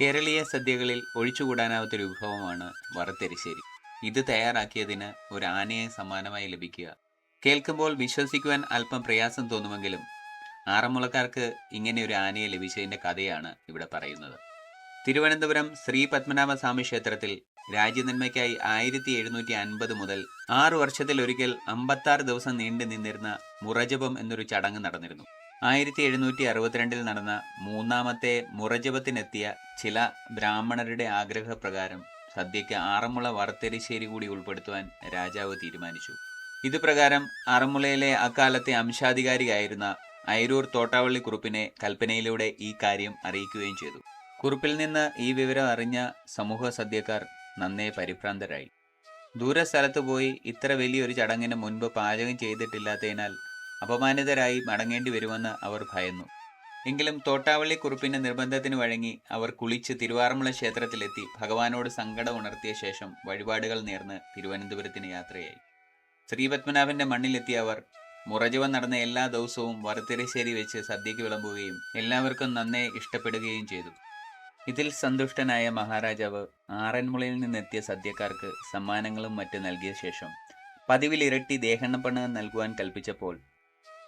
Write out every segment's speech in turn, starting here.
കേരളീയ സദ്യകളിൽ ഒഴിച്ചുകൂടാനാവാത്ത ഒരു വിഭവമാണ് വറുത്തരിശ്ശേരി. ഇത് തയ്യാറാക്കിയതിന് ഒരു ആനയെ സമ്മാനമായി ലഭിക്കുക. കേൾക്കുമ്പോൾ വിശ്വസിക്കുവാൻ അല്പം പ്രയാസം തോന്നുമെങ്കിലും ആറന്മുളക്കാർക്ക് ഇങ്ങനെ ഒരു ആനയെ ലഭിച്ചതിന്റെ കഥയാണ് ഇവിടെ പറയുന്നത്. തിരുവനന്തപുരം ശ്രീ പത്മനാഭസ്വാമി ക്ഷേത്രത്തിൽ രാജ്യനന്മയ്ക്കായി ആയിരത്തി എഴുന്നൂറ്റി അൻപത് മുതൽ ആറു വർഷത്തിൽ ഒരിക്കൽ അമ്പത്താറ് ദിവസം നീണ്ടു നിന്നിരുന്ന മുറജപം എന്നൊരു ചടങ്ങ് നടന്നിരുന്നു. ആയിരത്തി എഴുന്നൂറ്റി അറുപത്തിരണ്ടിൽ നടന്ന മൂന്നാമത്തെ മുറജപത്തിനെത്തിയ ചില ബ്രാഹ്മണരുടെ ആഗ്രഹപ്രകാരം സദ്യയ്ക്ക് ആറന്മുള വറുത്തരിശ്ശേരി കൂടി ഉൾപ്പെടുത്തുവാൻ രാജാവ് തീരുമാനിച്ചു. ഇതുപ്രകാരം ആറന്മുളയിലെ അക്കാലത്തെ അംശാധികാരിയായിരുന്ന ഐരൂർ തോട്ടാവള്ളി കുറുപ്പിനെ കൽപ്പനയിലൂടെ ഈ കാര്യം അറിയിക്കുകയും ചെയ്തു. കുറിപ്പിൽ നിന്ന് ഈ വിവരം അറിഞ്ഞ സമൂഹ സദ്യക്കാർ നന്നേ പരിഭ്രാന്തരായി. ദൂരസ്ഥലത്ത് പോയി ഇത്ര വലിയൊരു ചടങ്ങിന് മുൻപ് പാചകം ചെയ്തിട്ടില്ലാത്തതിനാൽ അപമാനിതരായി മടങ്ങേണ്ടി വരുമെന്ന് അവർ ഭയന്നു. എങ്കിലും തോട്ടാവള്ളി കുറിപ്പിന്റെ നിർബന്ധത്തിന് വഴങ്ങി അവർ കുളിച്ച് തിരുവാറന്മുള ക്ഷേത്രത്തിലെത്തി ഭഗവാനോട് സങ്കടം ഉണർത്തിയ ശേഷം വഴിപാടുകൾ നേർന്ന് തിരുവനന്തപുരത്തിന് യാത്രയായി. ശ്രീപത്മനാഭന്റെ മണ്ണിലെത്തിയ അവർ മുറജവം നടന്ന എല്ലാ ദിവസവും വറുത്തിരശ്ശേരി വെച്ച് സദ്യയ്ക്ക് വിളമ്പുകയും എല്ലാവർക്കും നന്നേ ഇഷ്ടപ്പെടുകയും ചെയ്തു. ഇതിൽ സന്തുഷ്ടനായ മഹാരാജാവ് ആറന്മുളയിൽ നിന്നെത്തിയ സദ്യക്കാർക്ക് സമ്മാനങ്ങളും മറ്റ് നൽകിയ ശേഷം പതിവിൽ ഇരട്ടി ദേഹണ്ണപ്പണം നൽകുവാൻ കൽപ്പിച്ചപ്പോൾ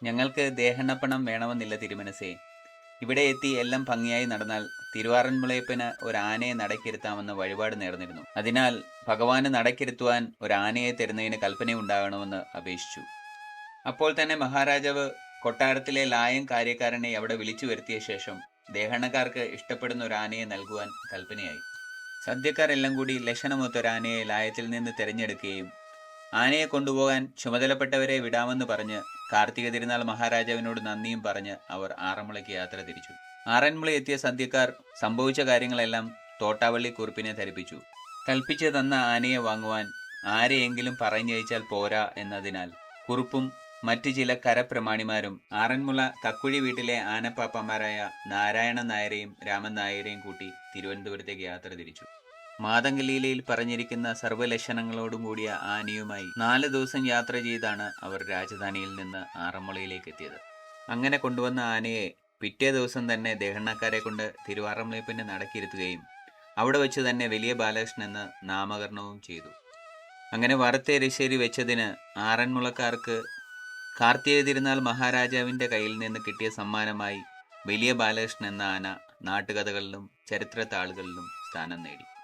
ഞങ്ങൾക്ക് ദേഹണ്ണപ്പണം വേണമെന്നില്ല തിരുമനസേ. ഇവിടെ എത്തി എല്ലാം ഭംഗിയായി നടന്നാൽ തിരുവാറന്മുളയപ്പന് ഒരു ആനയെ നടക്കിരുത്താമെന്ന് വഴിപാട് നേർന്നിരുന്നു. അതിനാൽ ഭഗവാന് നടക്കിരുത്തുവാൻ ഒരു ആനയെ തരുന്നതിന് കൽപ്പനയുണ്ടാകണമെന്ന് അപേക്ഷിച്ചു. അപ്പോൾ തന്നെ മഹാരാജാവ് കൊട്ടാരത്തിലെ ലായം കാര്യക്കാരനെ അവിടെ വിളിച്ചു വരുത്തിയ ശേഷം ദേഹണക്കാർക്ക് ഇഷ്ടപ്പെടുന്ന ഒരു ആനയെ നൽകുവാൻ കൽപ്പനയായി. സദ്യക്കാരെല്ലാം കൂടി ലക്ഷണമൊത്ത ഒരു ആനയെ ലായത്തിൽ നിന്ന് തിരഞ്ഞെടുക്കുകയും ആനയെ കൊണ്ടുപോകാൻ ചുമതലപ്പെട്ടവരെ വിടാമെന്ന് പറഞ്ഞ് കാർത്തിക തിരുനാൾ മഹാരാജാവിനോട് നന്ദിയും പറഞ്ഞ് അവർ ആറന്മുളയ്ക്ക് യാത്ര തിരിച്ചു. ആറന്മുള എത്തിയ സദ്യക്കാർ സംഭവിച്ച കാര്യങ്ങളെല്ലാം തോട്ടാവള്ളി കുറിപ്പിനെ ധരിപ്പിച്ചു. കൽപ്പിച്ചു തന്ന ആനയെ വാങ്ങുവാൻ ആരെയെങ്കിലും പറഞ്ഞയച്ചാൽ പോരാ എന്നതിനാൽ കുറുപ്പും മറ്റു ചില കരപ്രമാണിമാരും ആറന്മുള കക്കുഴി വീട്ടിലെ ആനപ്പാപ്പന്മാരായ നാരായണൻ നായരെയും രാമൻ നായരെയും കൂട്ടി തിരുവനന്തപുരത്തേക്ക് യാത്ര തിരിച്ചു. മാതംഗലീലയിൽ പറഞ്ഞിരിക്കുന്ന സർവലക്ഷണങ്ങളോടും കൂടിയ ആനയുമായി നാല് ദിവസം യാത്ര ചെയ്താണ് അവർ രാജധാനിയിൽ നിന്ന് ആറന്മുളയിലേക്ക് എത്തിയത്. അങ്ങനെ കൊണ്ടുവന്ന ആനയെ പിറ്റേ ദിവസം തന്നെ ദഹണക്കാരെ കൊണ്ട് തിരുവാറന്മുളയപ്പിന് നടക്കിയിരുത്തുകയും അവിടെ വെച്ച് തന്നെ വലിയ ബാലകൃഷ്ണൻ എന്ന് നാമകരണവും ചെയ്തു. അങ്ങനെ വറുത്തേരിശ്ശേരി വെച്ചതിന് ആറന്മുളക്കാർക്ക് കാർത്തിക തിരുനാൾ മഹാരാജാവിന്റെ കയ്യിൽ നിന്ന് കിട്ടിയ സമ്മാനമായി വലിയ ബാലകൃഷ്ണൻ എന്ന ആന നാട്ടുകഥകളിലും ചരിത്ര താളുകളിലും സ്ഥാനം നേടി.